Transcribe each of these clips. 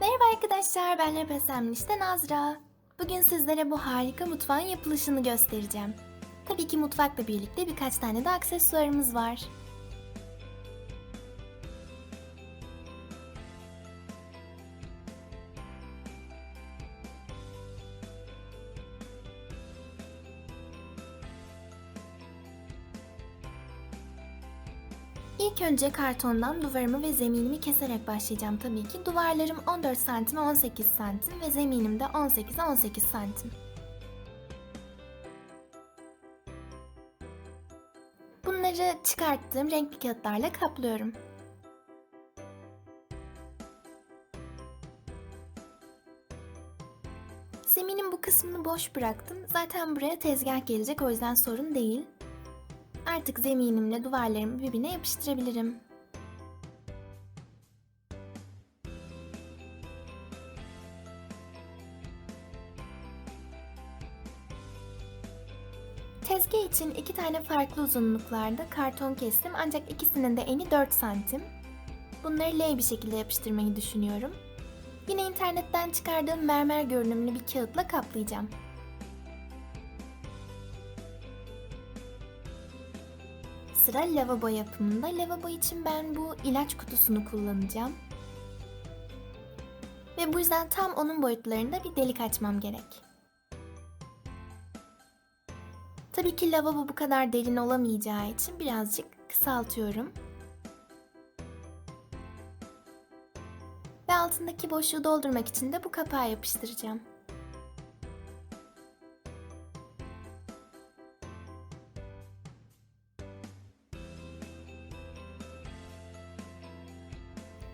Merhaba arkadaşlar, ben Lepesemliş'te Nazra. Bugün sizlere bu harika mutfağın yapılışını göstereceğim. Tabii ki mutfakla birlikte birkaç tane de aksesuarımız var. Önce kartondan duvarımı ve zeminimi keserek başlayacağım tabii ki. Duvarlarım 14 santime 18 santim ve zeminim de 18'e 18 santim. Bunları çıkarttığım renkli kağıtlarla kaplıyorum. Zeminin bu kısmını boş bıraktım. Zaten buraya tezgah gelecek o yüzden sorun değil. Artık zeminimle duvarlarımı birbirine yapıştırabilirim. Tezgah için iki tane farklı uzunluklarda karton kestim ancak ikisinin de eni 4 santim. Bunları L bir şekilde yapıştırmayı düşünüyorum. Yine internetten çıkardığım mermer görünümlü bir kağıtla kaplayacağım. Sıra lavabo yapımında. Lavabo için ben bu ilaç kutusunu kullanacağım. Ve bu yüzden tam onun boyutlarında bir delik açmam gerek. Tabii ki lavabo bu kadar derin olamayacağı için birazcık kısaltıyorum. Ve altındaki boşluğu doldurmak için de bu kapağı yapıştıracağım.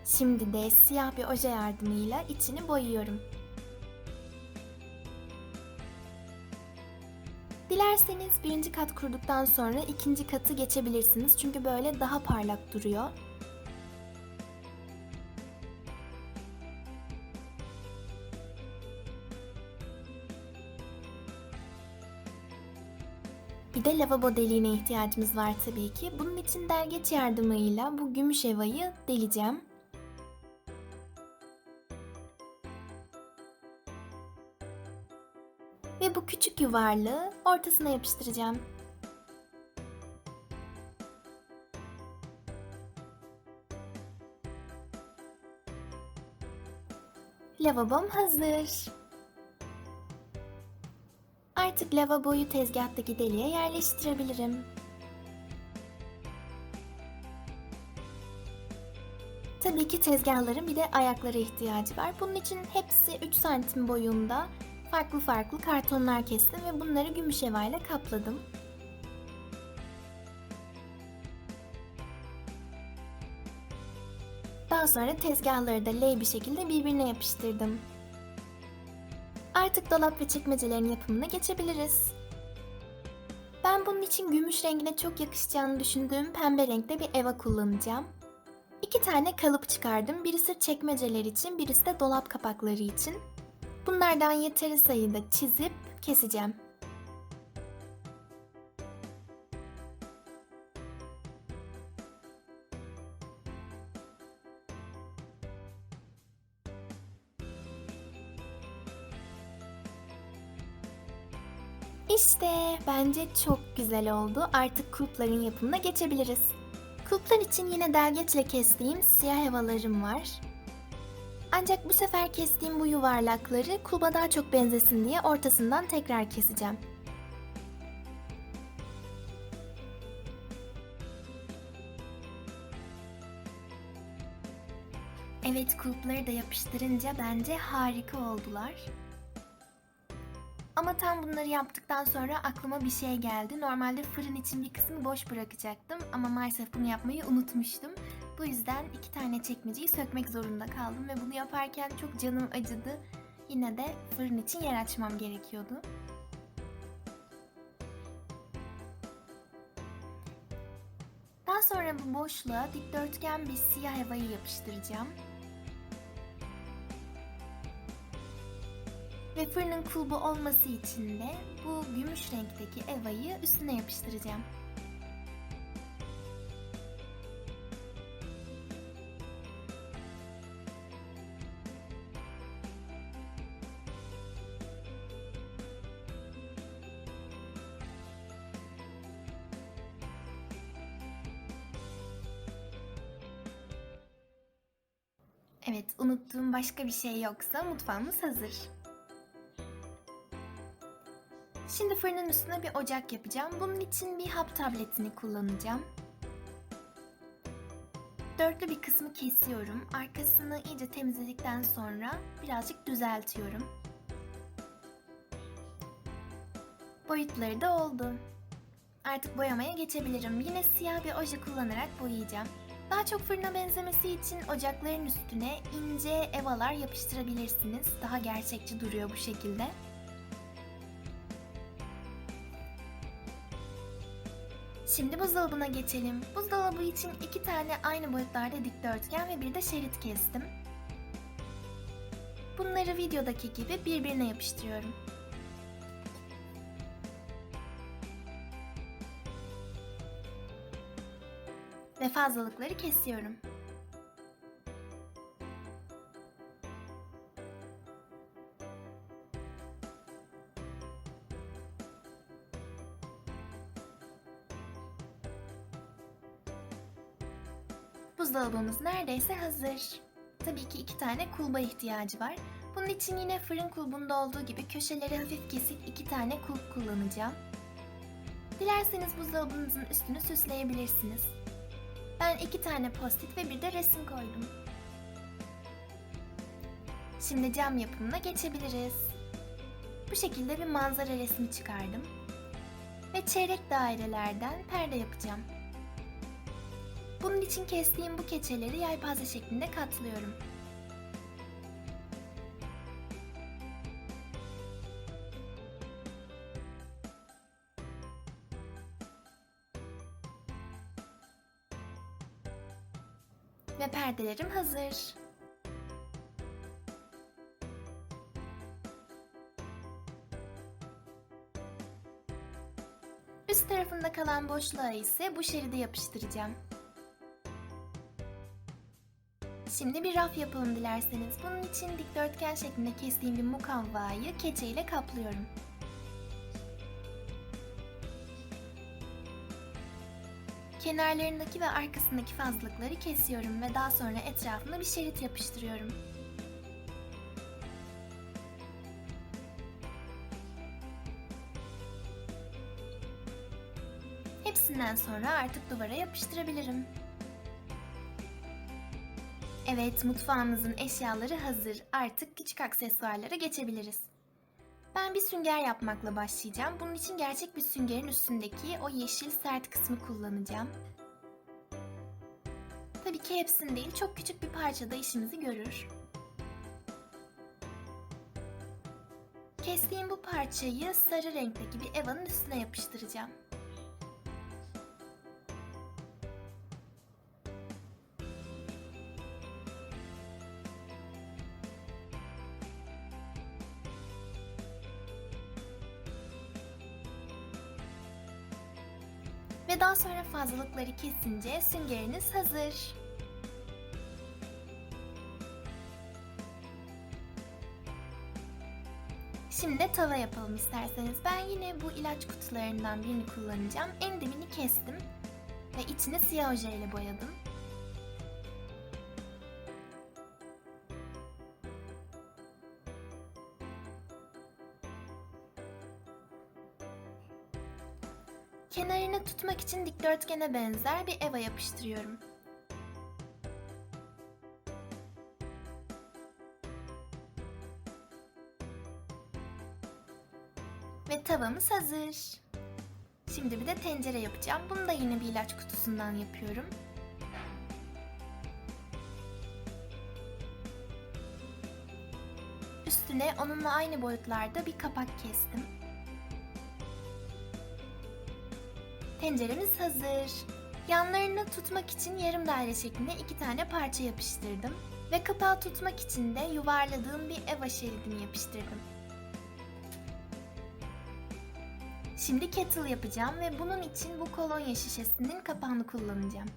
Şimdi de siyah bir oje yardımıyla içini boyuyorum. Dilerseniz birinci kat kurduktan sonra ikinci katı geçebilirsiniz çünkü böyle daha parlak duruyor. Bir de lavabo deliğine ihtiyacımız var tabii ki. Bunun için dergeç yardımıyla bu gümüş evayı deleceğim. Küçük yuvarlığı ortasına yapıştıracağım. Lavabom hazır. Artık lavaboyu tezgahtaki deliğe yerleştirebilirim. Tabii ki tezgahların bir de ayaklara ihtiyacı var. Bunun için hepsi 3 santim boyunda farklı farklı kartonlar kestim ve bunları gümüş evayla kapladım. Daha sonra tezgahları da L bir şekilde birbirine yapıştırdım. Artık dolap ve çekmecelerin yapımına geçebiliriz. Ben bunun için gümüş rengine çok yakışacağını düşündüğüm pembe renkte bir eva kullanacağım. İki tane kalıp çıkardım. Birisi çekmeceler için, birisi de dolap kapakları için. Bunlardan yeteri sayıda çizip keseceğim. İşte bence çok güzel oldu. Artık kulpların yapımına geçebiliriz. Kulplar için yine delgeçle kestiğim siyah havalarım var. Ancak bu sefer kestiğim bu yuvarlakları kulba daha çok benzesin diye ortasından tekrar keseceğim. Evet kulpları da yapıştırınca bence harika oldular. Ama tam bunları yaptıktan sonra aklıma bir şey geldi. Normalde fırın için bir kısmı boş bırakacaktım ama maalesef bunu yapmayı unutmuştum. Bu yüzden iki tane çekmeceyi sökmek zorunda kaldım ve bunu yaparken çok canım acıdı. Yine de fırın için yer açmam gerekiyordu. Daha sonra bu boşluğa dikdörtgen bir siyah havayı yapıştıracağım. Ve fırının kulbu olması için de bu gümüş renkteki evayı üstüne yapıştıracağım. Evet, unuttuğum başka bir şey yoksa mutfağımız hazır. Şimdi fırının üstüne bir ocak yapacağım. Bunun için bir hap tabletini kullanacağım. Dörtlü bir kısmı kesiyorum. Arkasını iyice temizledikten sonra birazcık düzeltiyorum. Boyutları da oldu. Artık boyamaya geçebilirim. Yine siyah bir oje kullanarak boyayacağım. Daha çok fırına benzemesi için ocakların üstüne ince evalar yapıştırabilirsiniz. Daha gerçekçi duruyor bu şekilde. Şimdi buzdolabına geçelim. Buzdolabı için iki tane aynı boyutlarda dikdörtgen ve bir de şerit kestim. Bunları videodaki gibi birbirine yapıştırıyorum. Fazlalıkları kesiyorum. Buzdolabımız neredeyse hazır. Tabii ki iki tane kulba ihtiyacı var. Bunun için yine fırın kulbunda olduğu gibi köşeleri hafif kesik iki tane kulp kullanacağım. Dilerseniz buzdolabınızın üstünü süsleyebilirsiniz. Ben iki tane postit ve bir de resim koydum. Şimdi cam yapımına geçebiliriz. Bu şekilde bir manzara resmi çıkardım. Ve çeyrek dairelerden perde yapacağım. Bunun için kestiğim bu keçeleri yelpaze şeklinde katlıyorum. Ve perdelerim hazır. Üst tarafında kalan boşluğa ise bu şeridi yapıştıracağım. Şimdi bir raf yapalım dilerseniz. Bunun için dikdörtgen şeklinde kestiğim bir mukavvayı keçe ile kaplıyorum. Kenarlarındaki ve arkasındaki fazlalıkları kesiyorum ve daha sonra etrafına bir şerit yapıştırıyorum. Hepsinden sonra artık duvara yapıştırabilirim. Evet, mutfağımızın eşyaları hazır. Artık küçük aksesuarlara geçebiliriz. Ben bir sünger yapmakla başlayacağım. Bunun için gerçek bir süngerin üstündeki o yeşil sert kısmı kullanacağım. Tabii ki hepsini değil, çok küçük bir parçada işimizi görür. Kestiğim bu parçayı sarı renkteki bir evanın üstüne yapıştıracağım. Ve daha sonra fazlalıkları kesince süngeriniz hazır. Şimdi tava yapalım isterseniz. Ben yine bu ilaç kutularından birini kullanacağım. En dibini kestim ve içini siyah oje ile boyadım. Kenarını tutmak için dikdörtgene benzer bir eva yapıştırıyorum. Ve tavamız hazır. Şimdi bir de tencere yapacağım. Bunu da yine bir ilaç kutusundan yapıyorum. Üstüne onunla aynı boyutlarda bir kapak kestim. Tenceremiz hazır. Yanlarını tutmak için yarım daire şeklinde iki tane parça yapıştırdım. Ve kapağı tutmak için de yuvarladığım bir eva şeridini yapıştırdım. Şimdi kettle yapacağım ve bunun için bu kolonya şişesinin kapağını kullanacağım.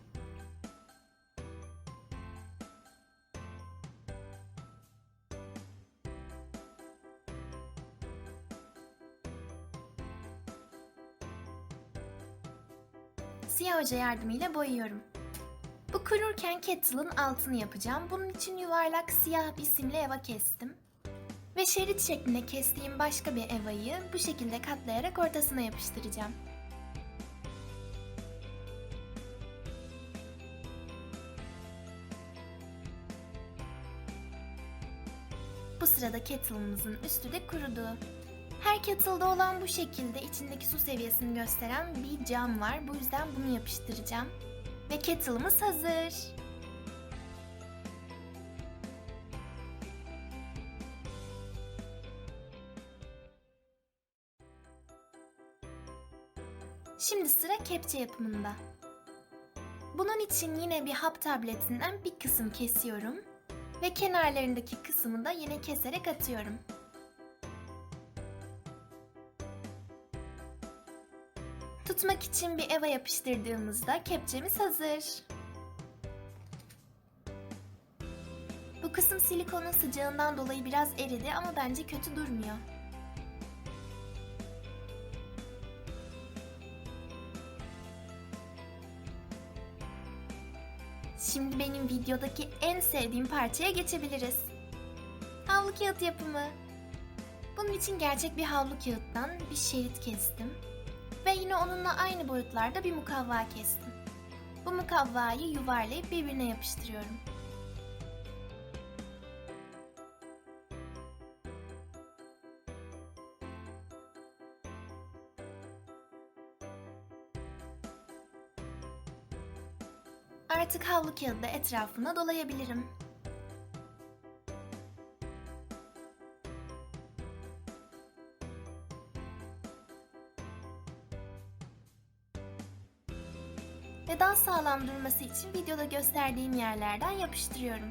Oje yardımıyla boyuyorum. Bu kururken kettle'ın altını yapacağım. Bunun için yuvarlak siyah bir simli eva kestim. Ve şerit şeklinde kestiğim başka bir evayı bu şekilde katlayarak ortasına yapıştıracağım. Bu sırada kettle'ımızın üstü de kurudu. Her kettle'da olan bu şekilde içindeki su seviyesini gösteren bir cam var. Bu yüzden bunu yapıştıracağım. Ve kettle'ımız hazır. Şimdi sıra kepçe yapımında. Bunun için yine bir hap tabletinden bir kısım kesiyorum ve kenarlarındaki kısmı da yine keserek atıyorum. Tutmak için bir eva yapıştırdığımızda kepçemiz hazır. Bu kısım silikonun sıcağından dolayı biraz eridi ama bence kötü durmuyor. Şimdi benim videodaki en sevdiğim parçaya geçebiliriz. Havlu kağıt yapımı. Bunun için gerçek bir havlu kağıttan bir şerit kestim. Ve yine onunla aynı boyutlarda bir mukavva kestim. Bu mukavvayı yuvarlayıp birbirine yapıştırıyorum. Artık havlu kağıdı etrafına dolayabilirim. Ve daha sağlam durması için videoda gösterdiğim yerlerden yapıştırıyorum.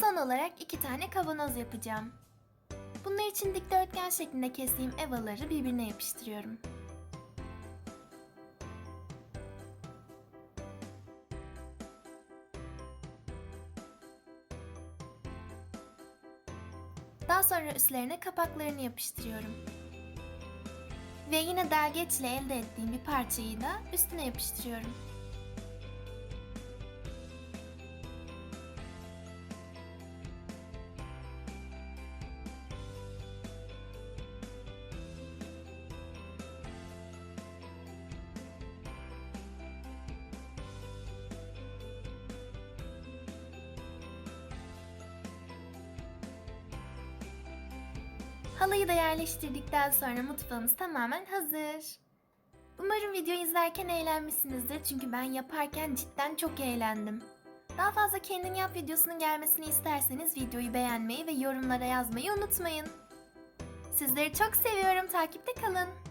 Son olarak iki tane kavanoz yapacağım. Bunlar için dikdörtgen şeklinde kestiğim evaları birbirine yapıştırıyorum. Daha sonra üstlerine kapaklarını yapıştırıyorum. Ve yine delgeçle elde ettiğim bir parçayı da üstüne yapıştırıyorum. Halıyı da yerleştirdikten sonra mutfağımız tamamen hazır. Umarım videoyu izlerken eğlenmişsinizdir çünkü ben yaparken cidden çok eğlendim. Daha fazla kendin yap videosunun gelmesini isterseniz videoyu beğenmeyi ve yorumlara yazmayı unutmayın. Sizleri çok seviyorum. Takipte kalın.